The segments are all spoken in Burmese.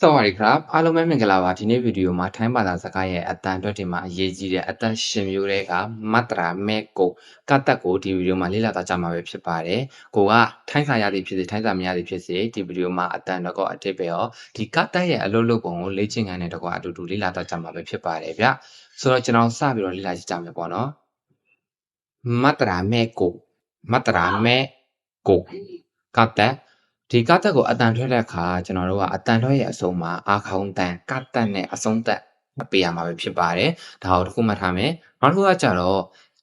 สวัสดีครับအားလုံးပဲမင်္ဂလာပါဒီနေ့ဗီဒီယိုမှာထိုင်းဘာသာစကားရဲ့အတန်အတွက်တင်မှာအရေးကြီးတဲ့အသက်ရှင်မျိုးတွေကမတ်တရာမဲကိုကတ်တက်ကိုဒီဗီဒီယိုမှာလေ့လာသွားကြမှာပဲဖြစ်ပါတယ်ကိုကထိုင်းစာရသည်ဖြစ်စေထိုင်းစာမရသည်ဖြစ်စေဒီဗီဒီယိုမှာအတန်တော့အတစ်ပဲရောဒီကတ်တက်ရဲ့အလုပ်လုပ်ပုံကိုလေ့ကျင့်ခန်းနဲ့တကွာအတူတူလေ့လာသွားကြမှာပဲဖြစ်ပါတယ်ဗျဆိုတော့ကျွန်တော်စပြီးတော့လေ့လာကြည့်ကြမယ်ပေါ့နော်မတ်တရာမဲကိုမတ်တရာမဲကိုကတ်တက် ဒီကတ်တက်ကိုအတန်ထွက်တဲ့အခါကျွန်တော်တို့ကအတန်ထွက်ရဲ့အဆုံးမှာအာခေါင်းတန်ကတ်တက်နဲ့အဆုံးသက်ပေးရမှာပဲဖြစ်ပါတယ်။ဒါကိုတစ်ခုမှတ်ထားမယ်။နောက်တစ်ခုကကြတော့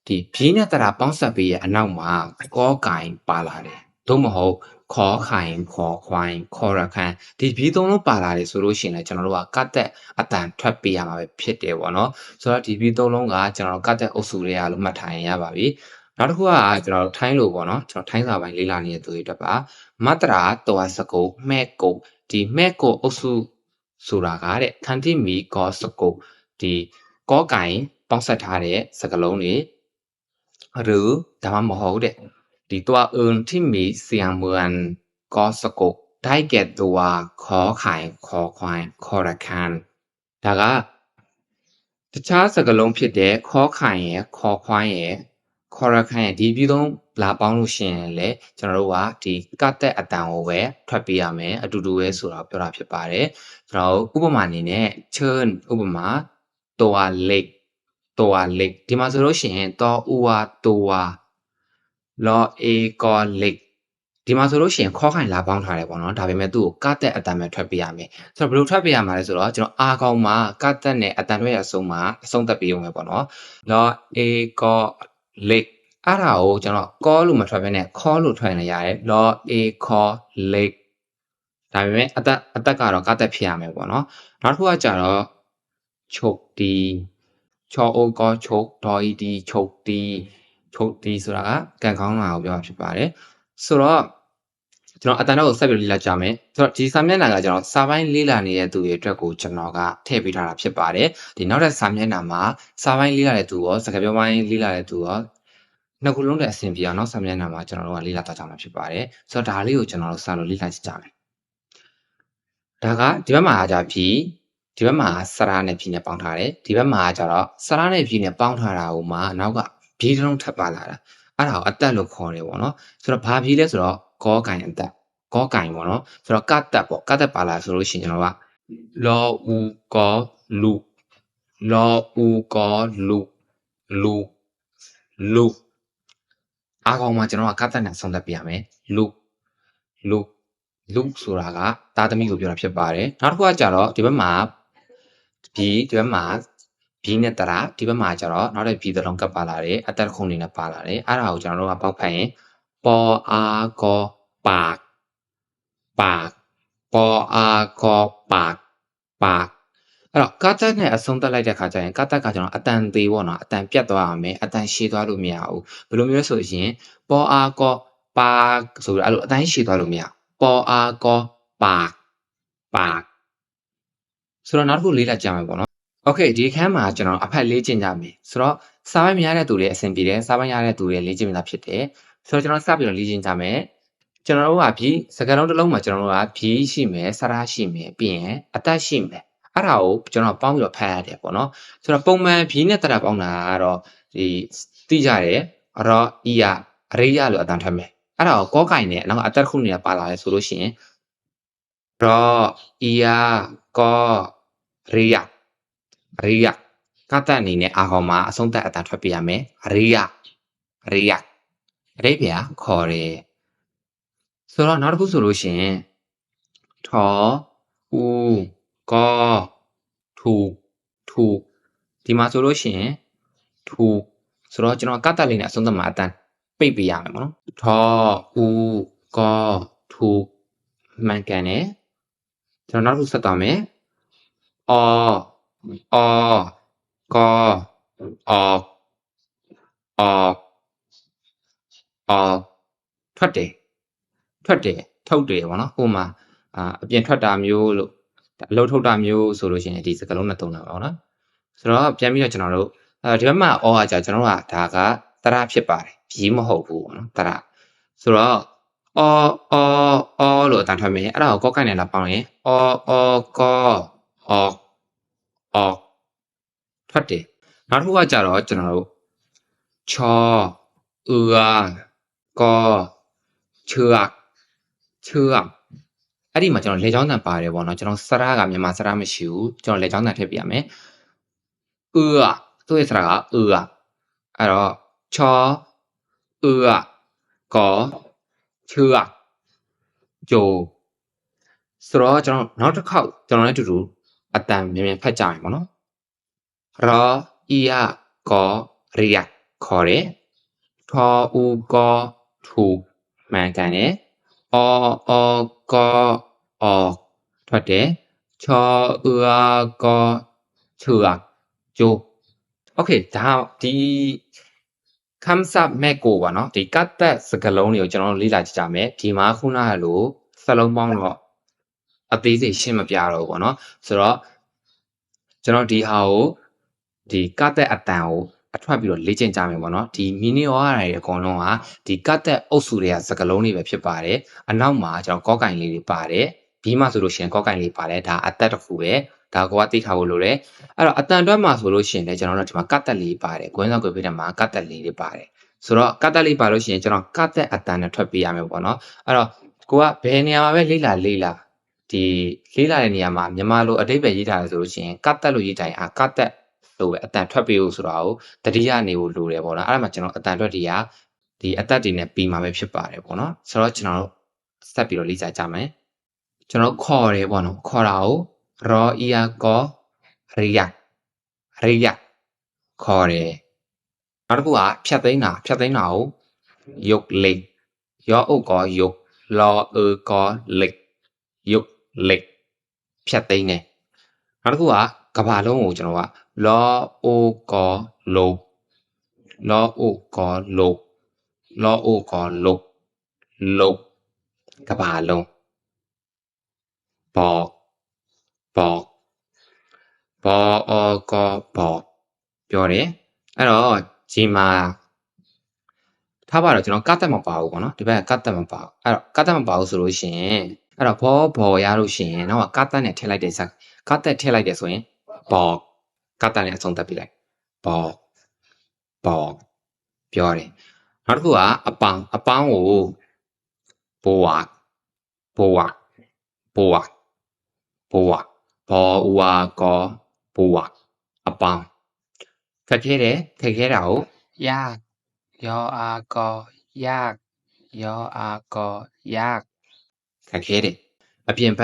ဒီဘီးနဲ့တရာပေါင်းဆက်ပေးရဲ့အနောက်မှာကောကင်ပါလာတယ်။သို့မဟုတ်ခေါ်ခိုင်ခေါ်ခွိုင်းခေါ်ရခန်ဒီဘီးသုံးလုံးပါလာတယ်ဆိုလို့ရှိရင်လည်းကျွန်တော်တို့ကကတ်တက်အတန်ထွက်ပေးရမှာပဲဖြစ်တယ်ပေါ့နော်။ဆိုတော့ဒီဘီးသုံးလုံးကကျွန်တော်တို့ကတ်တက်အုပ်စုတွေကလို့မှတ်ထားရင်ရပါပြီ။နောက်တစ်ခုကကျွန်တော်တို့ထိုင်းလို့ပေါ့နော်ကျွန်တော်ထိုင်းစာပိုင်းလေးလာနေတဲ့သူတွေအတွက်ပါ မတရာတော်စကုမဲ့ကုဒီမဲ့ကုအုပ်စုဆိုတာကတဲ့ခန္တီမီကောစကုဒီကောကင်ပေါင်းဆက်ထားတဲ့စကလုံးတွေหรือဒါမှမဟုတ်တဲ့ဒီตัวอื่นที่มีเสียงเหมือนกอสะกดได้แก่ตัวขอไข่ขอควายคอระคันဒါကတခြားစကလုံးဖြစ်တဲ့ခေါ်ခိုင်ရယ်ခေါ်ခွိုင်းရယ်ခေါ်ရခိုင်ရယ်ဒီပြီးသုံး လာပေါင်းလို့ရှိရင်လည်းကျွန်တော်တို့ကဒီကတက်အတန်ကိုပဲထွက်ပေးရမယ်အတူတူပဲဆိုတော့ပြောတာဖြစ်ပါတယ်ကျွန်တော်ဥပမာအနေနဲ့ churn ဥပမာ toa lake toa lake ဒီမှာဆိုလို့ရှိရင် to uwa toa lo e ko lake ဒီမှာဆိုလို့ရှိရင်ခေါခိုင်လာပေါင်းထားတယ်ပေါ့နော်ဒါပေမဲ့သူ့ကိုကတက်အတန်ပဲထွက်ပေးရမယ်ဆိုတော့ဘယ်လိုထွက်ပေးရမှာလဲဆိုတော့ကျွန်တော်အာကောင်မှာကတက်နဲ့အတန်ထွက်ရအဆုံးမှာအဆုံးသက်ပေးရုံပဲပေါ့နော် lo e ko lake အဲ့ဒါကိုကျွန်တော်ကောလို့မထွက်ဘဲနဲ့ခေါ်လို့ထွက်နေရတယ်လောအေခေါ်လက်ဒါပေမဲ့အတက်အတက်ကတော့ကတ်တက်ဖြစ်ရမယ်ပေါ့နော်နောက်တစ်ခုကကြတော့ချုပ်တီချောအိုကောချုပ်ဒေါ်ဤတီချုပ်တီချုပ်တီဆိုတာကကန်ကောင်းလာကိုပြောတာဖြစ်ပါတယ်ဆိုတော့ကျွန်တော်အတန်တော့ဆက်ပြီးလေ့လာကြမယ်ဆိုတော့ဒီစာမျက်နှာကကျွန်တော်စာပိုင်းလေ့လာနေတဲ့သူတွေအတွက်ကိုကျွန်တော်ကထည့်ပေးထားတာဖြစ်ပါတယ်ဒီနောက်တဲ့စာမျက်နှာမှာစာပိုင်းလေ့လာတဲ့သူရောစကားပြောပိုင်းလေ့လာတဲ့သူရော နှစ်ခုလုံးတဲ့အဆင်ပြေအောင်နောက်စာမျက်နှာမှာကျွန်တော်တို့ကလေ့လာသွားကြမှာဖြစ်ပါတယ်ဆိုတော့ဒါလေးကိုကျွန်တော်တို့စလို့လေ့လာကြည့်ကြမယ်ဒါကဒီဘက်မှာကကြာဖြီဒီဘက်မှာစရာနဲ့ဖြီနဲ့ပေါင်းထားတယ်ဒီဘက်မှာကကြတော့စရာနဲ့ဖြီနဲ့ပေါင်းထားတာကိုမှနောက်ကဘီးတုံးထပ်ပါလာတာအဲ့ဒါကိုအတက်လို့ခေါ်တယ်ပေါ့နော်ဆိုတော့ဘာဖြီလဲဆိုတော့ဂောကင်အတက်ဂောကင်ပေါ့နော်ဆိုတော့ကတ်တက်ပေါ့ကတ်တက်ပါလာဆိုလို့ရှိရင်ကျွန်တော်ကလောอูကောလူလောอูကောလူလူလူ အားကောင်းမှကျွန်တော်ကကတ်တက်နဲ့ဆုံးသက်ပြရမယ်လူလူလူဆိုတာကတာသမီကိုပြောတာဖြစ်ပါတယ်နောက်တစ်ခုကကြတော့ဒီဘက်မှာဘီဒီဘက်မှာဘီနဲ့တရာဒီဘက်မှာကျတော့နောက်တဲ့ဘီသလုံးကပ်ပါလာတယ်အတက်ခုံနေနဲ့ပါလာတယ်အဲ့ဒါကိုကျွန်တော်တို့ကပေါက်ဖက်ရင်ပေါ်အားကောปากปากပေါ်အားကောปากปาก အဲ့တော့ကာတက်နဲ့အဆုံးတက်လိုက်တဲ့ခါကျရင်ကာတက်ကကျွန်တော်အတန်သေးပေါ့နော်အတန်ပြတ်သွားအောင်မယ်အတန်ရှည်သွားလို့မရဘူးဘယ်လိုမျိုးလဲဆိုရင်ပေါ်အားကောပါဆိုတော့အဲ့လိုအတန်ရှည်သွားလို့မရပေါ်အားကောပါပါဆိုတော့နောက်တစ်ခုလေးလာကြမယ်ပေါ့နော်โอเคဒီခန်းမှာကျွန်တော်အဖက်လေးကျင့်ကြမယ်ဆိုတော့စားပိုင်းမရတဲ့သူတွေအဆင်ပြေတယ်စားပိုင်းရတဲ့သူတွေလေးကျင့်မိတာဖြစ်တယ်ဆိုတော့ကျွန်တော်စပြီးတော့လေးကျင့်ကြမယ်ကျွန်တော်တို့ကဖြီးစကားလုံးတစ်လုံးမှာကျွန်တော်တို့ကဖြီးရှိမယ်ဆရာရှိမယ်ပြီးရင်အတက်ရှိမယ် အဲ့ဒါကိုကျွန်တော်ပေါင်းပြီးတော့ဖတ်ရတယ်ပေါ့နော်ဆိုတော့ပုံမှန်ဖြီးနဲ့တရပေါင်းတာကတော့ဒီသိကြတယ်အရောအီယာအရိယလို့အတန်ထပ်မယ်အဲ့ဒါကိုကောကင်နဲ့နောက်အတက်ခုနေပါလာလဲဆိုလို့ရှိရင်ရောအီယာကောရိယရိယကတတ်အနေနဲ့အာခေါ်မှာအဆုံးသက်အတန်ထွက်ပြရမယ်ရိယရိယအရိပ်ပြခေါ်တယ်ဆိုတော့နောက်တစ်ခုဆိုလို့ရှိရင်ထောဦးကော ထူထူဒီမှာဆိုလို့ရှိရင်ထူဆိုတော့ကျွန်တော်ကတ်တက်လေးနဲ့အဆုံးသတ်မှာအတန်ပိတ်ပေးရမယ်ပေါ့နော်ထောဦးကောထူမှန်ကန်တယ်ကျွန်တော်နောက်တစ်ခုဆက်သွားမယ်အော်အော်ကောအော်အော်အော်ထွက်တယ်ထွက်တယ်ထုတ်တယ်ပေါ့နော်ဟိုမှာအာအပြင်ထွက်တာမျိုးလို့ အလုပ်ထုတ်တာမျိုးဆိုလို့ရှိရင်ဒီစကလုံးနဲ့သုံးတာပေါ့နော်ဆိုတော့ပြန်ပြီးတော့ကျွန်တော်တို့အဲဒီဘက်မှာအော်ကကြာကျွန်တော်တို့ကဒါကတရဖြစ်ပါတယ်ပြီးမဟုတ်ဘူးပေါ့နော်တရဆိုတော့အော်အော်အော်လို့အတန်ထွက်မယ်အဲ့ဒါကိုကောက်ကိုက်နဲ့လာပေါင်းရင်အော်အော်ကောအော်အော်ထွက်တယ်နောက်တစ်ခုကကြတော့ကျွန်တော်တို့ချောအူအာကောချွတ်ချွတ် အဲ့ဒီမှာကျွန်တော်လေချောင်းတန်ပါတယ်ပေါ့နော်ကျွန်တော်စရာကမြန်မာစရာမရှိဘူးကျွန်တော်လေချောင်းတန်ထည့်ပြရမယ်အူအာသူ့ရဲ့စရာကအူအာအဲ့တော့ချောအူအာကောချွတ်ကြိုဆိုတော့ကျွန်တော်နောက်တစ်ခေါက်ကျွန်တော်လည်းအတူတူအတန်မြင်မြင်ဖတ်ကြမယ်ပေါ့နော်ရောအီယာကောရိယခေါ်တယ်ထောဥကောထူမှန်ကန်တယ်အော်အော်ကော အော်ထွက်တယ်ချောဥအာကောချူအာကျိုโอเคဒါဒီခမ်ဆပ်မက်ကိုပါเนาะဒီကတ်သက်စကလုံးတွေကိုကျွန်တော်တို့လေ့လာကြည့်ကြမယ်ဒီမှာခုနကလိုစလုံးပေါင်းတော့အသေးစိတ်ရှင်းမပြတော့ဘူးပေါ့เนาะဆိုတော့ကျွန်တော်ဒီဟာကိုဒီကတ်သက်အတန်ကိုအထွက်ပြီးတော့လေ့ကျင့်ကြမယ်ပေါ့နော်ဒီမီနီယောရတွေအကုန်လုံးကဒီကတ်သက်အုပ်စုတွေကစကလုံးတွေပဲဖြစ်ပါတယ်အနောက်မှာကျွန်တော်ကောက်ကင်လေးတွေပါတယ် ဘီးမှာဆိုလို့ရှိရင်ကောက်ကင်လေးပါတယ်ဒါအသက်တစ်ခုပဲဒါကိုကသိထားဖို့လိုတယ်အဲ့တော့အတန်တွက်မှာဆိုလို့ရှိရင်လည်းကျွန်တော်တို့ဒီမှာကတ်သက်လေးပါတယ်ကွင်းဆောင်ကွေဖိတဲ့မှာကတ်သက်လေးတွေပါတယ်ဆိုတော့ကတ်သက်လေးပါလို့ရှိရင်ကျွန်တော်ကတ်သက်အတန်နဲ့ထွက်ပေးရမယ်ပေါ့နော်အဲ့တော့ကိုကဘယ်နေရာမှာပဲလေးလာလေးလာဒီလေးလာတဲ့နေရာမှာမြန်မာလိုအတိတ်ပဲရေးထားတယ်ဆိုလို့ရှိရင်ကတ်သက်လို့ရေးတိုင်းအာကတ်သက်လို့ပဲအတန်ထွက်ပေးဖို့ဆိုတာကိုတတိယနေဖို့လိုတယ်ပေါ့နော်အဲ့ဒါမှကျွန်တော်အတန်ထွက်တွေကဒီအသက်တွေနဲ့ပြီးမှာပဲဖြစ်ပါတယ်ပေါ့နော်ဆိုတော့ကျွန်တော်တို့ဆက်ပြီးတော့လေ့လာကြမယ် ကျွန်တော်ခေါ်တယ်ပေါ့နော်ခေါ်တာကိုရောအီယာကောရိယရိယခေါ်တယ်နောက်တစ်ခုကဖြတ်သိမ်းတာဖြတ်သိမ်းတာကိုယုတ်လိရောအုတ်ကောယုတ်လောအကောလိယုတ်လိဖြတ်သိမ်းတယ်နောက်တစ်ခုကကဘာလုံးကိုကျွန်တော်ကလောအိုကောလိုလောအိုကောလိုလောအိုကောလိုလုတ်ကဘာလုံး ပေါ်ပေါ်ပေါ်အောကောပေါ်ပြောတယ်အဲ့တော့ဒီမှာထားပါတော့ကျွန်တော်ကတ်တက်မပါဘူးပေါ့နော်ဒီဘက်ကကတ်တက်မပါဘူးအဲ့တော့ကတ်တက်မပါဘူးဆိုလို့ရှိရင်အဲ့တော့ဘောဘောရလို့ရှိရင်နောက်ကကတ်တက်နဲ့ထည့်လိုက်တဲ့စကတ်တက်ထည့်လိုက်တယ်ဆိုရင်ဘောကတ်တက်နဲ့အဆုံးသတ်ပြလိုက်ဘောဘောပြောတယ်နောက်တစ်ခုကအပေါင်းအပေါင်းကိုဘိုးဝဘိုးဝဘိုးဝ 보 아, 보우아거 보 아, 아 빠. 태케 레, 태케라 우, 약, 여아 거, 약, 여아 거, 약. 태케 레, ยาก 바,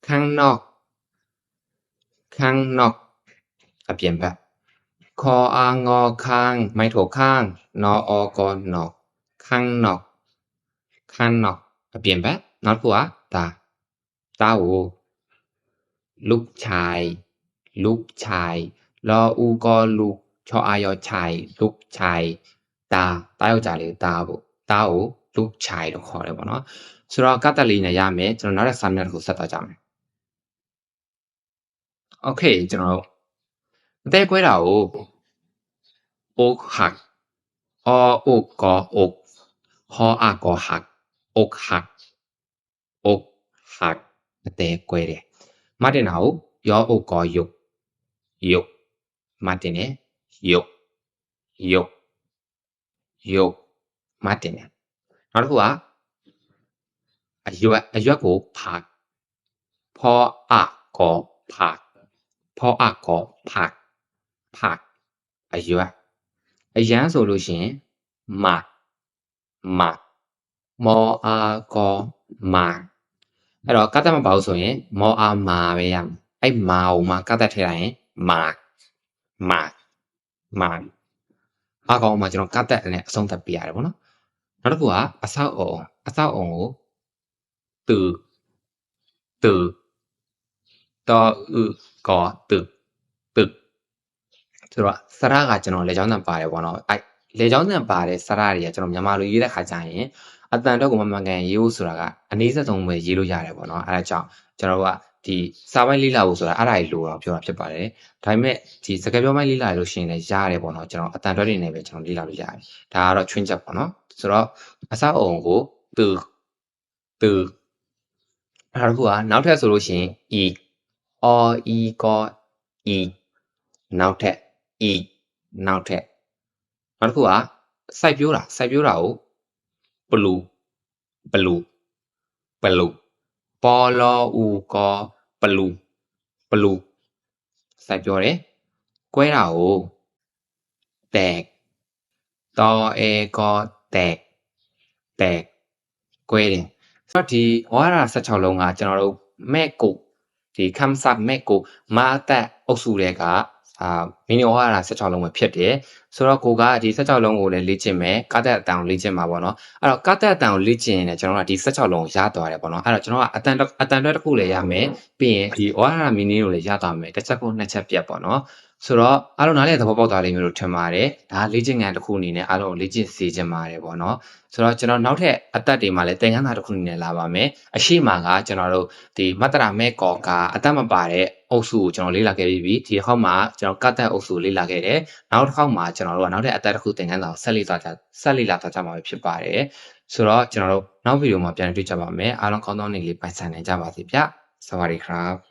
강อาก็ยาก.คออางนอกข้างนอกอเพียงแปคออางอข้างไม่ถูกข้าง นออกอนอข้างนอกข้างนอกอเปลี่ยนแปนอดผัวตา ตาကိုลูกชาย ลูกชายรออูกอลูกချောအာယောခြိုင်လုတ်ခြိုင်တာတာယောက်ကြလေးတာပေါ့တာကိုလုတ်ခြိုင်လို့ခေါ်တယ်ပေါ့နော်ဆိုတော့ကတ်တက်လေးနဲ့ရမယ်ကျွန်တော်နောက်တဲ့စာမျက်နှာတစ်ခုဆက်သွားကြမယ်โอเคကျွန်တော်အသေးကွဲတာကိုအိုหักအောအိုကောအိုဟောအကောหักအိုหักအိုหัก အသေးကွဲတယ်မတင်တာကိုယောအိုကောယုတ်ယုတ်မတင်တယ်ယုတ်ယုတ်ယုတ်မတင်တယ်နောက်တစ်ခုကအရွက်အရွက်ကိုဖာဖောအကောဖာဖောအကောဖာဖာအရွက်အရန်ဆိုလို့ရှိရင်မာမာမောအာကောမာ အဲ့တော့ကတ်တမပါဘူးဆိုရင်မောအာမာပဲရမယ်အဲ့မာကိုမာကတ်တက်ထည့်လိုက်ရင်မာမာမာအကောင်မှာကျွန်တော်ကတ်တက်နဲ့အဆုံးသတ်ပြရတယ်ပေါ့နော်နောက်တစ်ခုကအဆောက်အုံအဆောက်အုံကိုတူတူတော့ဥကောတူတူဆိုတော့စရကကျွန်တော်လေချောင်းတန်ပါတယ်ပေါ့နော်အဲ့လေချောင်းတန်ပါတဲ့စရတွေကကျွန်တော်မြန်မာလိုရေးတဲ့ခါကျရင် အတန်တော့ကိုမမှန်ကန်ရေးဖို့ဆိုတာကအနည်းဆုံးပဲရေးလို့ရတယ်ပေါ့နော်အဲဒါကြောင့်ကျွန်တော်တို့ကဒီစာပိုင်းလေးလာဖို့ဆိုတာအဲ့ဒါကြီးလိုတော့ပြောတာဖြစ်ပါတယ်ဒါပေမဲ့ဒီစကားပြောပိုင်းလေးလာလို့ရှိရင်လည်းရတယ်ပေါ့နော်ကျွန်တော်အတန်တွဲတွေနဲ့ပဲကျွန်တော်လေးလာလို့ရတယ်ဒါကတော့ချွင်းချက်ပေါ့နော်ဆိုတော့အစအုံကို từ từ အဲ့ဒါတစ်ခုကနောက်ထပ်ဆိုလို့ရှိရင် e o e ကော e နောက်ထပ် e နောက်ထပ်နောက်တစ်ခုကစိုက်ပြိုးတာစိုက်ပြိုးတာကို blue blue blue ပေါ်လောဦးကော blue blue စိုက်ပြောတယ်ကွဲတာကို tag တော်အေကော tag tag ကွဲတယ်ဆိုတော့ဒီဝါရ16လုံးကကျွန်တော်တို့မဲ့ကိုဒီခမ်ဆပ်မဲ့ကိုမာတက်အုပ်စုတွေက အာမီနီဝါရ16လုံးပဲဖြစ်တယ်ဆိုတော့ကိုကဒီ16လုံးကိုလည်းလေ့ကျင့်မယ်ကားတက်အတန်ကိုလေ့ကျင့်မှာပေါ့နော်အဲ့တော့ကားတက်အတန်ကိုလေ့ကျင့်ရင်လည်းကျွန်တော်တို့ကဒီ16လုံးကိုရသွားတယ်ပေါ့နော်အဲ့တော့ကျွန်တော်ကအတန်အတန်တွဲတစ်ခုလည်းရမယ်ပြီးရင်ဒီဝါရမီနီကိုလည်းရသွားမယ်တစ်ချက်ကိုနှစ်ချက်ပြတ်ပေါ့နော် ဆိုတော့အားလုံးနားလည်သဘောပေါက်သွားလိမ့်မယ်လို့ထင်ပါတယ်ဒါလေ့ကျင့်ငန်းတစ်ခုအနေနဲ့အားလုံးကိုလေ့ကျင့်စေချင်ပါတယ်ပေါ့နော်ဆိုတော့ကျွန်တော်နောက်ထပ်အသက်တွေမှာလည်းသင်ခန်းစာတစ်ခုအနေနဲ့လာပါမယ်အရှိမကကျွန်တော်တို့ဒီမတ္တရာမဲကောကအသက်မပါတဲ့အုပ်စုကိုကျွန်တော်လေ့လာခဲ့ပြီးပြီဒီတစ်ခေါက်မှာကျွန်တော်ကတ်တဲ့အုပ်စုကိုလေ့လာခဲ့တယ်နောက်တစ်ခေါက်မှာကျွန်တော်တို့ကနောက်ထပ်အသက်တစ်ခုသင်ခန်းစာကိုဆက်လေ့လာကြဆက်လေ့လာသွားကြမှာဖြစ်ပါတယ်ဆိုတော့ကျွန်တော်တို့နောက်ဗီဒီယိုမှာပြန်တွေ့ကြပါမယ်အားလုံးကောင်းသောနေ့လေးပိုင်ဆိုင်နိုင်ကြပါစေဗျစวัสดีครับ